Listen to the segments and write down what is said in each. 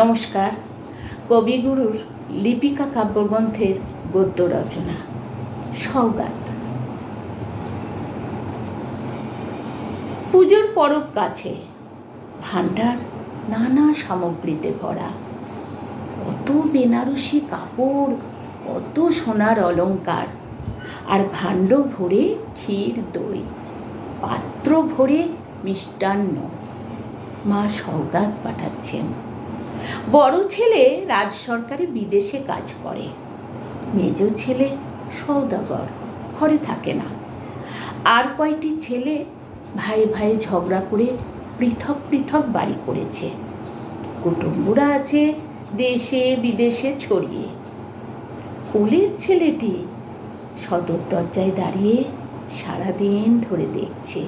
নমস্কার। কবিগুরুর লিপিকা কাব্যগ্রন্থের গদ্য রচনা সৌগাত পুজোর পরব কাছে ভাণ্ডার নানা সামগ্রীতে ভরা। কত বেনারসি কাপড়, কত সোনার অলঙ্কার আর ভাণ্ড ভরে ক্ষীর দই, পাত্র ভরে মিষ্টান্ন। মা সৌগাত পাঠাচ্ছেন। বড় ছেলে রাজ সরকারে বিদেশে কাজ করে। মেজ ছেলে সৌদাগর, ঘরে থাকে না। আর কয়টি ছেলে ভাই ভাই ঝগড়া করে পৃথক পৃথক বাড়ি করেছে। কুটুম্বরা আছে দেশে বিদেশে ছড়িয়ে। কোলের ছেলেটি সদর দরজায় দাঁড়িয়ে সারাদিন ধরে দেখছে।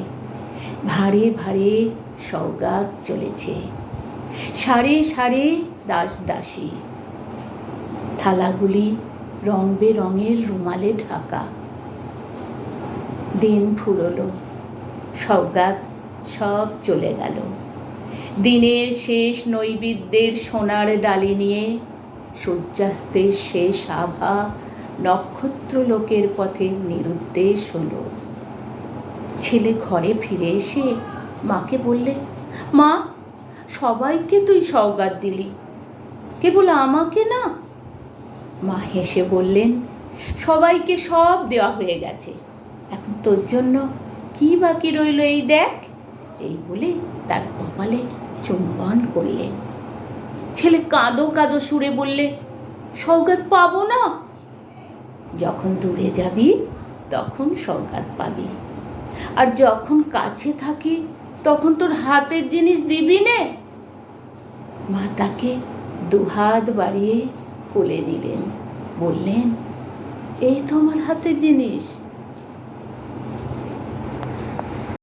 ভারে ভারে সৌগাত চলেছে। সারে সারে দাস দাসী। থালাগুলি রং বেরঙের রুমালে ঢাকা। দিন ফুরলো সৌগাত সব চলে গেল। দিনের শেষ নৈবেদ্যের সোনার ডালি নিয়ে সূর্যাস্তের শেষ আভা নক্ষত্র লোকের পথে নিরুদ্দেশ হলো। ছেলে ঘরে ফিরে এসে মাকে বললে, মা সবাইকে তুই সওগাত দিলি। কেবল আমাকে না? মা হেসে বললেন, সবাইকে সব দেওয়া হয়ে গেছে। এখন তোর জন্য কি বাকি রইল এই দেখ? এই বলে তার কপালে চুম্বন করলেন। ছেলে কাঁদো কাঁদো সুরে বললে সৌগাত পাবো না? যখন দূরে যাবি, তখন সৌগাত পাবি। আর যখন কাছে থাকি তখন তোর হাতের জিনিস দিবি নে। মা তাকে দুহাত বাড়িয়ে কোলে নিলেন। বললেন, এই তো আমার হাতের জিনিস।